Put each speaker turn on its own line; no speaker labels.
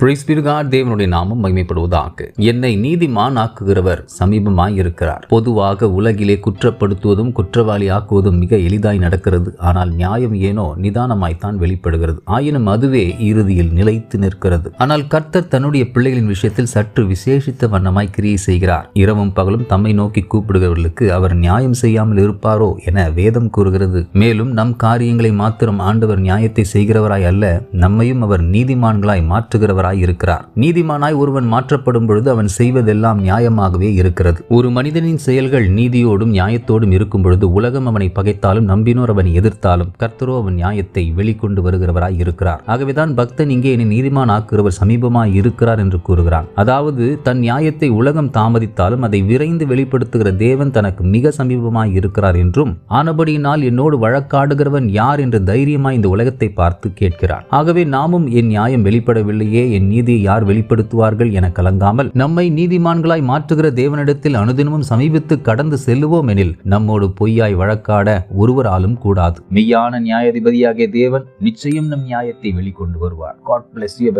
பிரிஸ்பிர்கார் தேவனுடைய நாமம் மகிமைப்படுவதாக. என்னை நீதிமான் ஆக்குகிறவர் சமீபமாய் இருக்கிறார் பொதுவாக உலகிலே குற்றப்படுத்துவதும் குற்றவாளி ஆக்குவதும் மிக எளிதாய் நடக்கிறது. ஆனால் நியாயம் ஏனோ நிதானமாய்த்தான் வெளிப்படுகிறது. ஆயினும் அதுவே இறுதியில் நிலைத்து நிற்கிறது. ஆனால் கர்த்தர் தன்னுடைய பிள்ளைகளின் விஷயத்தில் சற்று விசேஷித்த வண்ணமாய் கிரியை செய்கிறார். இரவும் பகலும் தம்மை நோக்கி கூப்பிடுகிறவர்களுக்கு அவர் நியாயம் செய்யாமல் இருப்பாரோ என வேதம் கூறுகிறது. மேலும் நம் காரியங்களை மாத்திரம் ஆண்டவர் நியாயத்தை செய்கிறவராய் அல்ல நம்மையும் அவர் நீதிமான்களாய் மாற்றுகிறவர் மாற்றுகிறவராய் இருக்கிறார். நீதிமானாய் ஒருவன் மாற்றப்படும் பொழுது அவன் செய்வதெல்லாம் நியாயமாகவே இருக்கிறது. ஒரு மனிதனின் செயல்கள் நீதியோடும் நியாயத்தோடும் இருக்கும் பொழுது உலகம் அவனை பகைத்தாலும் நம்பினோர் அவனை எதிர்த்தாலும் கர்த்தரோ அவன் நியாயத்தை வெளிக்கொண்டு வருகிறவராய் இருக்கிறார். ஆகவேதான் பக்தன் இங்கே என்னை நீதிமான் ஆக்குகிறவர் சமீபமாய் இருக்கிறார் என்று கூறுகிறான். அதாவது தன் நியாயத்தை உலகம் தாமதித்தாலும் அதை விரைந்து வெளிப்படுத்துகிற தேவன் தனக்கு மிக சமீபமாய் இருக்கிறார் என்றும் ஆனபடியினால் என்னோடு வழக்காடுகிறவன் யார் என்று தைரியமாய் இந்த உலகத்தை பார்த்து கேட்கிறான். ஆகவே நாமும் என் நியாயம் வெளிப்படவில்லையே என் நீதியை யார் வெளிப்படுத்துவார்கள் என கலங்காமல் நம்மை நீதிமான்களாய் மாற்றுகிற தேவனிடத்தில் அனுதினமும் சமீபித்து கடந்து செல்லுவோம் எனில் நம்மோடு பொய்யாய் வழக்காட ஒருவராலும் கூடாது. மெய்யான நியாயாதிபதியாகிய தேவன் நிச்சயம் நம் நியாயத்தை வெளிக்கொண்டு வருவார். God bless you